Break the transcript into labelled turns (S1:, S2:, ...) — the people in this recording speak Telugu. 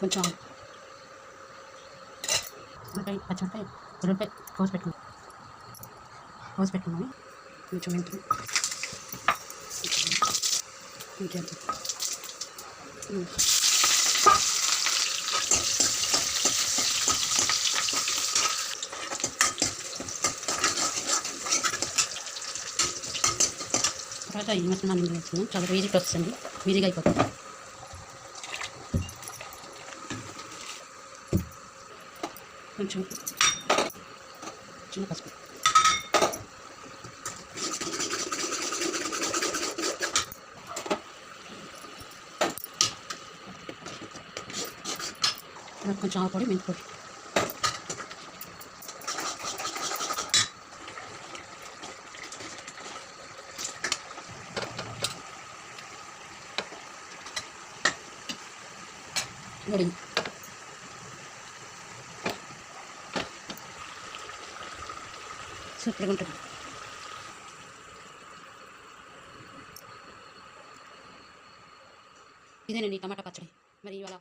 S1: కొంచెం ఉల్లిపాయ పచ్చిమిరపకాయ ఉల్లిపాయ కోసి పెట్టుకున్నాం. కోసి పెట్టుకున్నాము కొంచెం మెంతులు. ఇంకేం తర్వాత ఈ మొత్తం మనం వేసుకున్నాం చాలా ఈజీగా వస్తుంది. ఈజీగా అయిపోతుంది. కొంచెం చిన్న పసుపు తర్వాత కొంచెం ఆవు పొడి మెంతి సూపర్గా ఉంటుంది. ఇదేనండి టమాటా పచ్చడి. మరి ఇవాళ